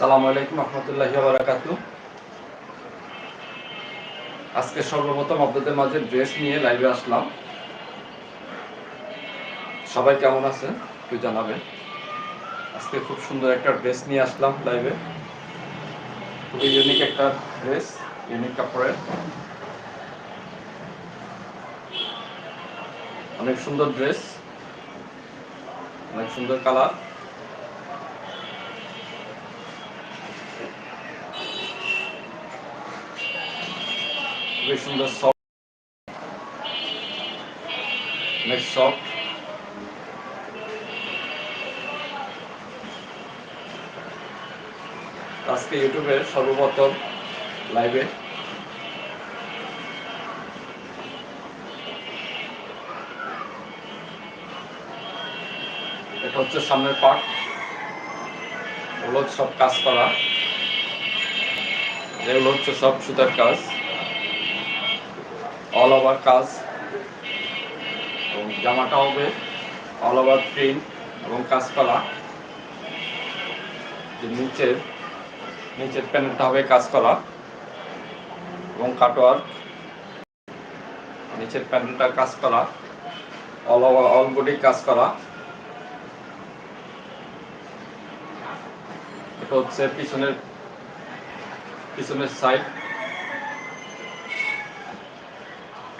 সালামু আলাইকুম রহমতুল্লাহি বারাকাত আজকে সর্বপ্রথম আপনাদের মাঝে ড্রেস নিয়ে লাইভে আসলাম। সবাই কেমন আছে একটু জানাবেন। আজকে খুব সুন্দর একটা ড্রেস নিয়ে আসলাম লাইভে। খুবই ইউনিক একটা ড্রেস ইউনিক কাপড়ের। অনেক সুন্দর ড্রেস, অনেক সুন্দর কালার। খুবই সুন্দর সফট অনেক সফট আজকে ইউটিউবে সর্বপ্রথম লাইভে। এটা হচ্ছে সামনের পার্ট ওগুলো সব কাজ করা। এগুলো হচ্ছে সব সুতার কাজ। অল ওভার কাজ এবং জামাটা হবে অল ওভার প্রিন্ট এবং কাজ করা যে নিচের নিচের প্যানেলটা হবে কাজ করা এবং কাটোয়ার। নিচের প্যানেলটা কাজ করা অল ওভার অল বডি কাজ করা এটা হচ্ছে পিছনের পিছনের সাইড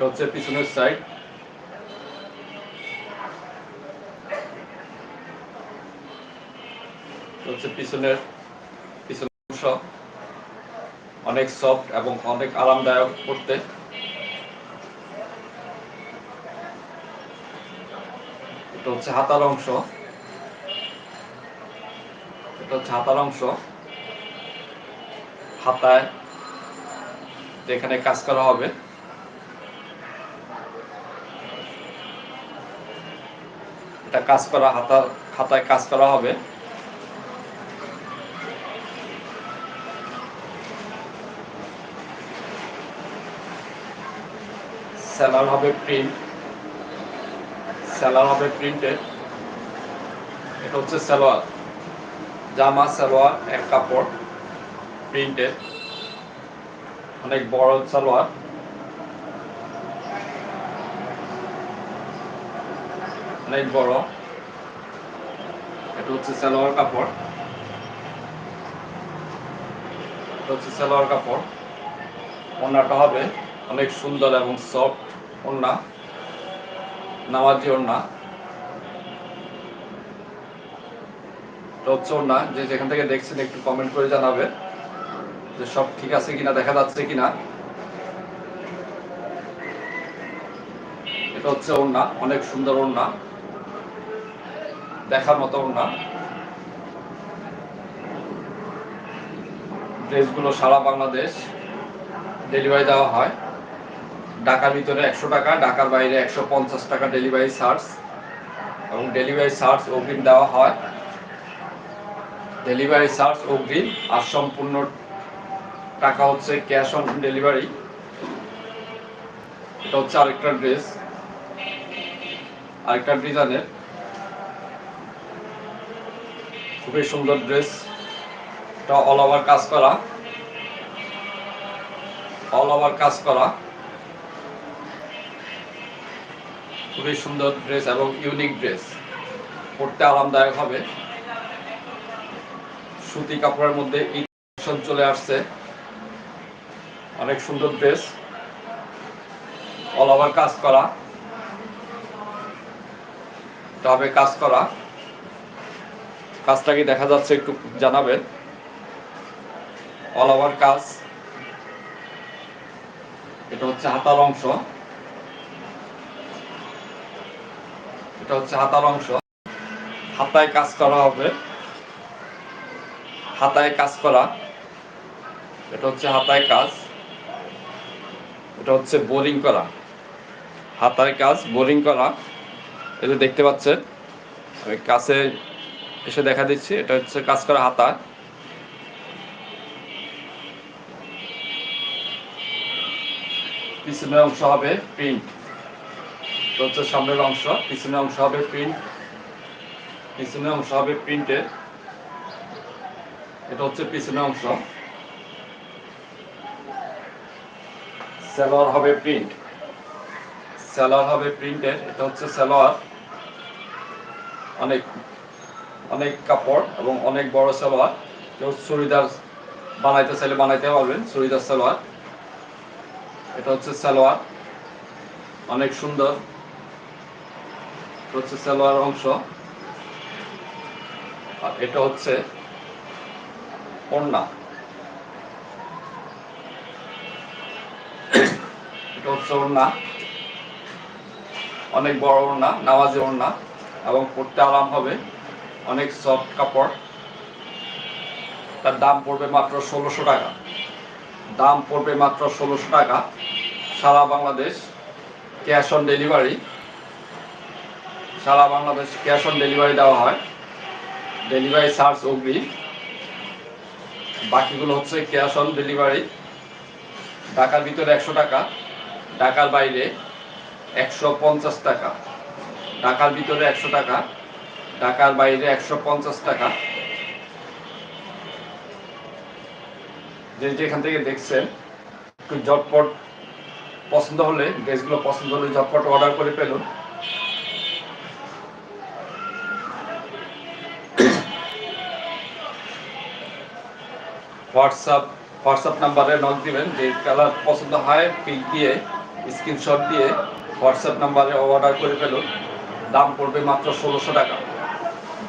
এটা পিছনের সাইড পিছনের পিছনের অংশ। অনেক সফট এবং অনেক আরামদায়ক করতে। এটা হচ্ছে হাতার অংশ। এটা হচ্ছে হাতার অংশ। হাতায় যেখানে কাজ করা হবে। এটা কাজ করা হাতা খাতায় কাজ করা হবে। সেলার হবে প্রিন্ট সেলার হবে প্রিন্টেড এটা হচ্ছে সালোয়ার জামা সালোয়ার এক কাপড়। প্রিন্টেড অনেক বড় সালোয়ার অনেক বড় এটা হচ্ছে সালোয়ার কাপড়। এটা হচ্ছে সালোয়ার কাপড়। ওড়নাটা হবে অনেক সুন্দর এবং সফট ওড়না নামাজি ওড়না হচ্ছে ওড়না যে যেখান থেকে দেখছেন একটু কমেন্ট করে জানাবে যে সব ঠিক আছে কিনা, দেখা যাচ্ছে কিনা। এটা হচ্ছে ওড়না অনেক সুন্দর ওড়না দেখার মতো না। ড্রেসগুলো সারা বাংলাদেশ ডেলিভারি দেওয়া হয়। ঢাকার ভিতরে একশো টাকা, ঢাকার বাইরে একশো পঞ্চাশ টাকা ডেলিভারি চার্জ। এবং ডেলিভারি চার্জ অগ্রিম দেওয়া হয়। ডেলিভারি চার্জ অগ্রিম আর সম্পূর্ণ টাকা হচ্ছে ক্যাশ অন ডেলিভারি। এটা হচ্ছে আরেকটা ড্রেস। আরেকটা ডিজাইনের। খুবই সুন্দর ড্রেস এটা অল ওভার কাজ করা। অল ওভার কাজ করা। খুবই সুন্দর ড্রেস এবং ইউনিক ড্রেস পড়তে আরামদায়ক হবে। সুতি কাপড়ের মধ্যে ইনফেকশন চলে আসছে। অনেক সুন্দর ড্রেস অল ওভার কাজ করা। তবে কাজ করা। কাজটা কি দেখা যাচ্ছে একটু জানাবেন? অল ওভার কাজ। এটা হচ্ছে হাতার অংশ। এটা হচ্ছে হাতার অংশ। হাতায় কাজ করা হবে। হাতায় কাজ করা। এটা হচ্ছে হাতায় কাজ। এটা হচ্ছে বোরিং করা। হাতায় কাজ, বোরিং করা। এটা দেখতে পাচ্ছেন কাছে এসে দেখা দিচ্ছি। এটা হচ্ছে কাজ করা হাতা। পিছনের অংশ হবে প্রিন্ট হচ্ছে সামনের অংশ। পিছনের অংশ হবে প্রিন্ট পিছনের অংশ হবে প্রিন্টের এটা হচ্ছে পিছনের অংশ। সালোয়ার হবে প্রিন্ট সালোয়ার হবে প্রিন্টের এটা হচ্ছে সালোয়ার অনেক অনেক কাপড় এবং অনেক বড় সালোয়ার। কেউ চুড়িদার বানাইতে চাইলে বানাইতে পারবেন, চুড়িদার সালোয়ার। এটা হচ্ছে সালোয়ার, অনেক সুন্দর। হচ্ছে সালোয়ার অংশ। আর এটা হচ্ছে ওড়না। এটা হচ্ছে ওড়না। অনেক বড় ওড়না, নামাজি ওড়না এবং পড়তে আরাম হবে। অনেক সফট কাপড়। তার দাম পড়বে মাত্র ষোলোশো টাকা। দাম পড়বে মাত্র ষোলোশো টাকা। সারা বাংলাদেশ ক্যাশ অন ডেলিভারি সারা বাংলাদেশ ক্যাশ অন ডেলিভারি দেওয়া হয়। ডেলিভারি চার্জ অগ্রিম বাকিগুলো হচ্ছে ক্যাশ অন ডেলিভারি ঢাকার ভিতরে একশো টাকা, ঢাকার বাইরে একশো পঞ্চাশ টাকা। ঢাকার ভিতরে একশো টাকা ঢাকার বাইরে একশো পঞ্চাশ টাকা। যে যেখান থেকে দেখছেন, একটু ঝটপট পছন্দ হলে, ড্রেসগুলো পছন্দ হলে ঝটপট অর্ডার করে ফেলুন। হোয়াটসঅ্যাপ হোয়াটসঅ্যাপ নাম্বারে নক দিবেন, যে কালার পছন্দ হয় পিক দিয়ে স্ক্রিনশট দিয়ে হোয়াটসঅ্যাপ নাম্বারে অর্ডার করে ফেলুন। দাম পড়বে মাত্র ষোলোশো টাকা।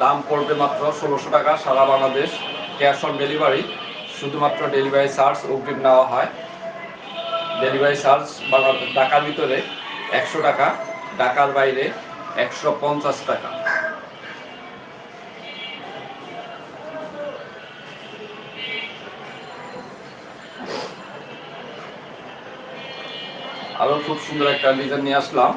দাম পড়বে মাত্র ষোলোশো টাকা সারা বাংলাদেশ ক্যাশ অন ডেলিভারি। শুধুমাত্র ডেলিভারি চার্জ অগ্রিম নেওয়া হয়। ডেলিভারি চার্জ বাংলাদেশ ঢাকার ভিতরে একশো টাকা, ঢাকার বাইরে একশো পঞ্চাশ টাকা। আরও খুব সুন্দর একটা ডিজাইন নিয়ে আসলাম।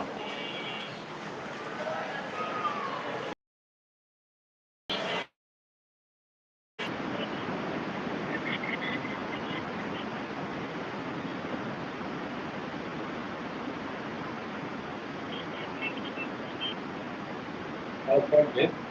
5.8